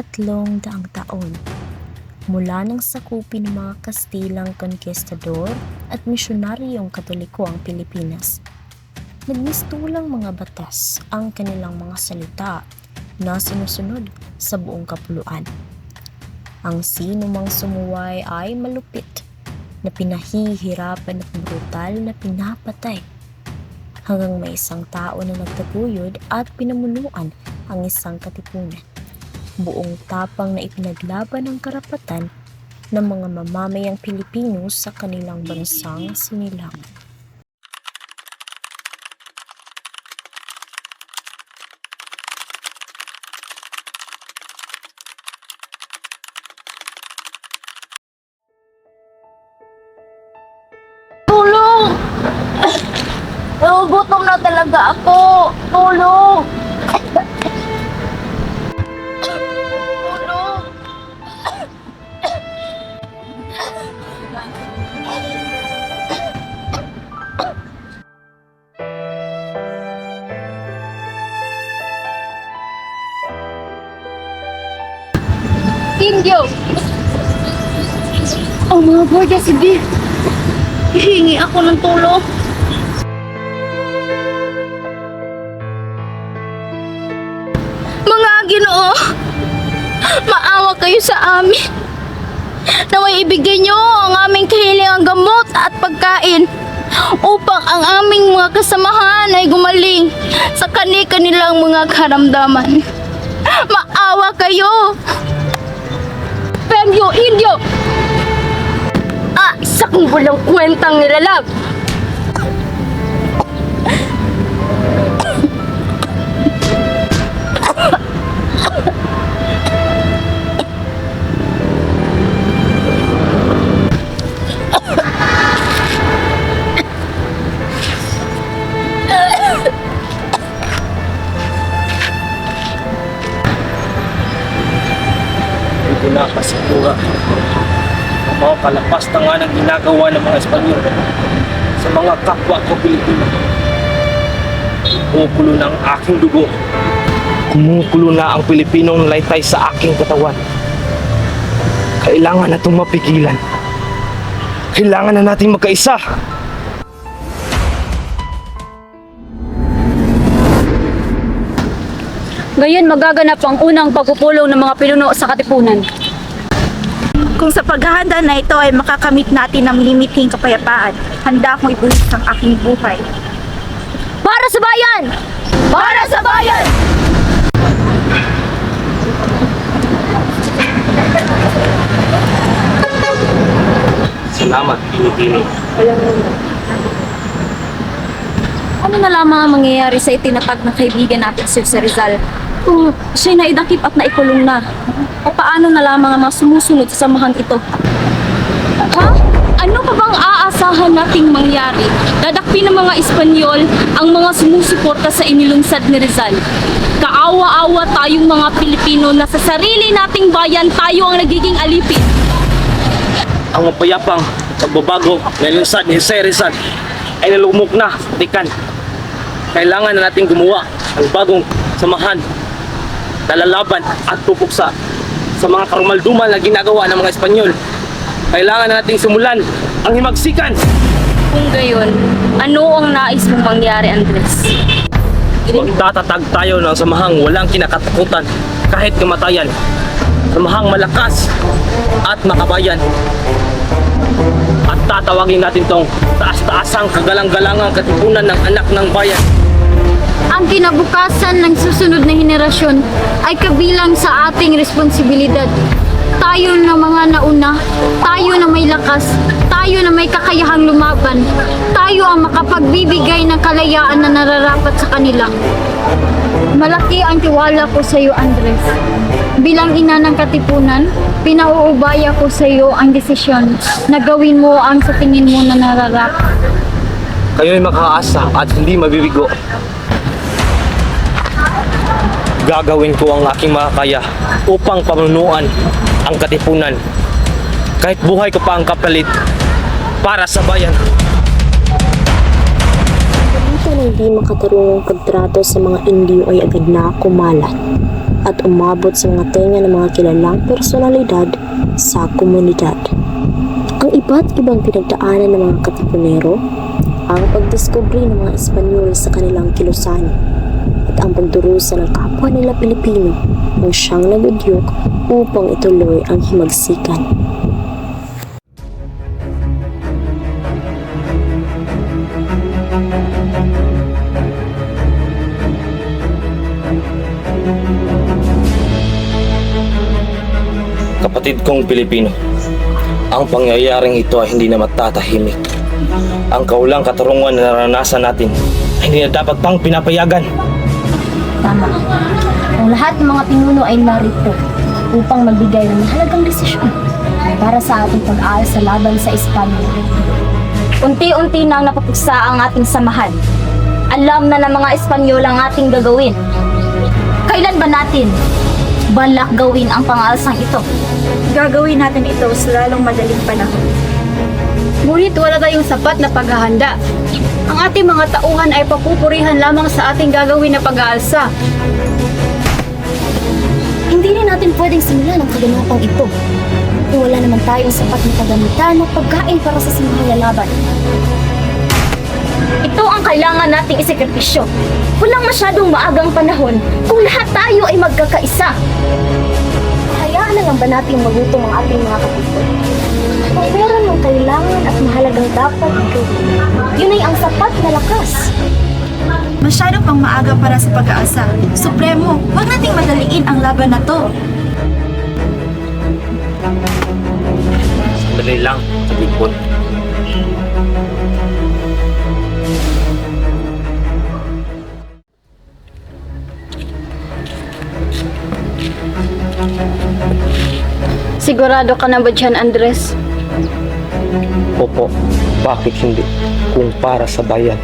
tatlong daang taon mula nang sakupin ng mga Kastilang konkistador at misyonaryong katoliko ang Pilipinas. Nagmistulang mga batas ang kanilang mga salita na sinusunod sa buong kapuluan. Ang sino mang sumuway ay malupit na pinahihirapan at brutal na pinapatay hanggang may isang tao na nagtaguyod at pinamunuan ang isang katipunan. Buong tapang na ipinaglaban ang karapatan ng mga mamamayang Pilipino sa kanilang bansang sinilangan. Tulong! Nagugutom na talaga ako. Tulong! Oh mga gwardiya, sige. Hihingi ako ng tulong. Mga ginoo, maawa kayo sa amin. Naway ibigay niyo ang aming kahilingang gamot at pagkain upang ang aming mga kasamahan ay gumaling sa kani-kanilang mga karamdaman. Maawa kayo! Pemyo, Indio! Ah, sa kung walang kwentang kasigura. Ang mga kalapas ginagawa ng mga Espanyol sa mga kapwa ko Pilipino. Kumukulo na ang aking dugo. Kumukulo na ang Pilipinong laytay sa aking katawan. Kailangan na itong mapigilan. Kailangan na nating magkaisa. Ngayon magaganap ang unang pagpupulong ng mga pinuno sa Katipunan. Kung sa paghahanda na ito ay makakamit natin ng limiting kapayapaan, handa akong ibuhis ang aking buhay. Para sa bayan! Para sa bayan! Salamat, Pilipino. Ano na lamang ang mangyayari sa itinatag ng kaibigan natin si Jose Rizal kung siya'y naidakip at naikulong na? O paano na lamang ang mga sumusunod sa samahan ito? Ha? Ano pa bang aasahan nating mangyari? Dadakpin ng mga Espanyol ang mga sumusuporta sa inilungsad ni Rizal. Kaawa-awa tayong mga Pilipino na sa sarili nating bayan tayo ang nagiging alipin. Ang mapayapang pagbabago ng lunsad ni Jose Rizal ay nalumok na tikan. Kailangan na natin gumawa ng bagong samahan na lalaban at pupuksa sa mga karumalduman na ginagawa ng mga Espanyol. Kailangan na nating simulan ang himagsikan. Kung gayon, ano ang nais mong mangyari, Andres? Magtatatag tayo ng samahang walang kinakatakutan kahit kamatayan. Samahang malakas at makabayan. At tatawagin natin tong taas-taasang kagalang-galangang katipunan ng anak ng bayan. Ang kinabukasan ng susunod na henerasyon ay kabilang sa ating responsibilidad. Tayo na mga nauna, tayo na may lakas, tayo na may kakayahang lumaban, tayo ang makapagbibigay ng kalayaan na nararapat sa kanila. Malaki ang tiwala ko sa iyo, Andres. Bilang ina ng katipunan, pinauubaya ko sa iyo ang desisyon na gawin mo ang sa tingin mo na nararapat. Kayo'y makakaasa at hindi mabibigo. Gagawin ko ang aking makakaya upang pamunuan ang katipunan. Kahit buhay ko pa ang kapalit para sa bayan. Dito na hindi makatarungang pagtrato sa mga Indio ay agad na kumalat. at umabot sa mga tenga ng mga kilalang personalidad sa komunidad. Ang iba't ibang pinagdaanan ng mga katipunero, ang pagdiskubre ng mga Espanyol sa kanilang kilusan, at ang pagdurusa ng kapwa nila Pilipino ang siyang nagudyok upang ituloy ang himagsikan. Kapatid kong Pilipino, ang pangyayaring ito ay hindi na matatahimik. Ang kaulang katarungan na naranasan natin ay hindi na dapat pang pinapayagan. Tama. Ang lahat ng mga pinuno ay narito upang magbigay ng mahalagang desisyon para sa ating pag-aal sa laban sa Espanya. Unti-unti nang napapuksa ang ating samahan. Alam na ng mga Espanyol ang ating gagawin. Kailan ba natin balak gawin ang pang-aalsang ito? Gagawin natin ito sa lalong madaling panahon. Ngunit wala tayong sapat na paghahanda. Ang ating mga tauhan ay papupurihan lamang sa ating gagawin na pag-aalsa. Hindi rin natin pwedeng simulan ang kaganapang ito kung wala naman tayong sapat na kagamitan at pagkain para sa simahang lalaban. Ito ang kailangan nating isekrepisyo. Walang masyadong maagang panahon kung lahat tayo ay magkakaisa. Na lang ba nating magutom ang ating mga kapatid? Kung meron ng kailangan at mahalagang dapat gawin, yun ay ang sapat na lakas. Masyado pang maaga para sa pag-aasa. Supremo, huwag nating madaliin ang laban na to. Sandali lang, Pilipon. Sigurado ka na ba dyan, Andres? Opo, bakit hindi? Kung para sa bayan.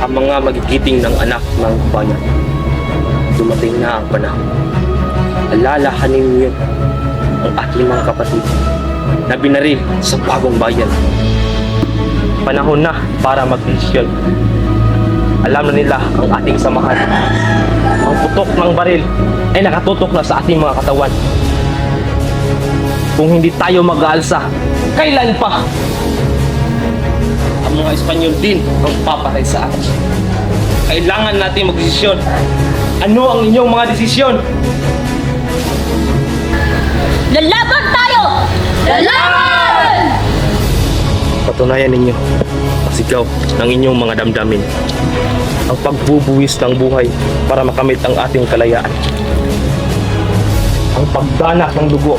Ang mga magigiting ng anak ng bayan. Dumating na ang panahon. Alalahanin niyo ang ating mga kapatid na binaril sa bagong bayan. Panahon na para mag-desisyon. Alam na nila ang ating samahan. Ang putok ng baril ay nakatutok na sa ating mga katawan. Kung hindi tayo mag-aalsa, kailan pa? Ang mga Espanyol din ang papatay sa atin. Kailangan natin magdesisyon. Ano ang inyong mga desisyon? Lalaban tayo! Lalaban! Patunayan ninyo ang sigaw ng inyong mga damdamin. Ang pagbubuwis ng buhay para makamit ang ating kalayaan. Ang pagdanak ng dugo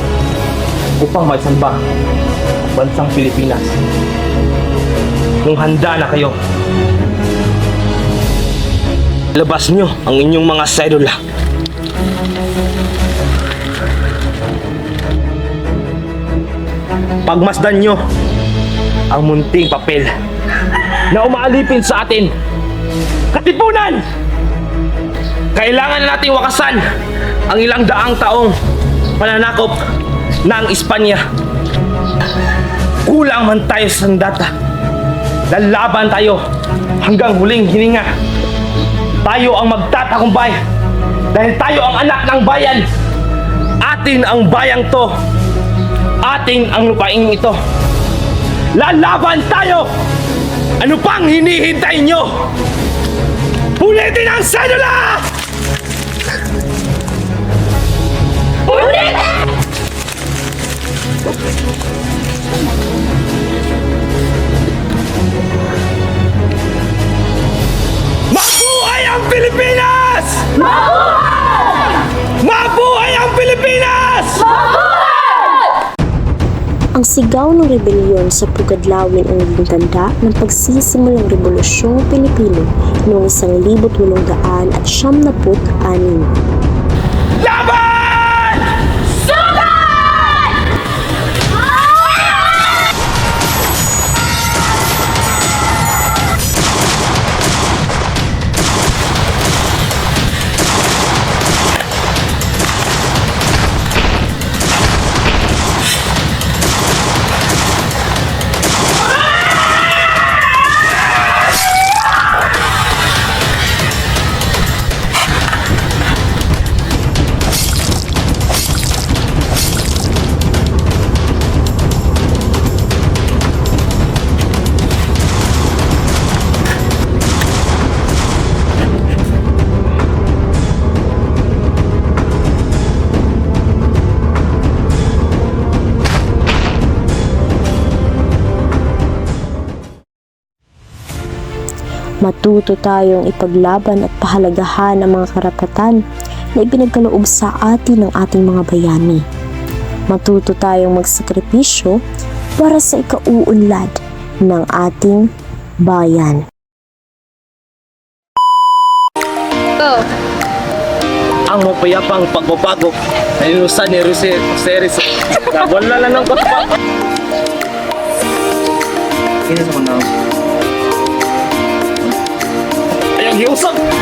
upang maisamba ang bansang Pilipinas. Kung handa na kayo, labas nyo ang inyong mga sedula. Pagmasdan nyo ang munting papel na umaalipin sa atin. Katipunan! Kailangan na nating wakasan ang ilang daang taong pananakop ng Espanya. Kulang man tayo sa sandata. Lalaban tayo hanggang huling hininga. Tayo ang magtatakumbay dahil tayo ang anak ng bayan. Atin ang bayang to. Ating ang lupaing ito. Lalaban tayo! Ano pang hinihintay nyo? Ulitin ang sedula! Sigaw ng rebelyon sa Pugadlawin ang naging tanda ng pagsisimulang Rebolusyong Pilipino noong 1800 at siyam na anim. Laban! Matuto tayong ipaglaban at pahalagahan ang mga karapatan na ibinagkaloob sa atin ng ating mga bayani. Matuto tayong magsakripisyo para sa ikauunlad ng ating bayan. Ang mapayapang pagbabago na inusan ni Jose Series. Wala lang ng pagbabago. Kaya sa mga 牛生。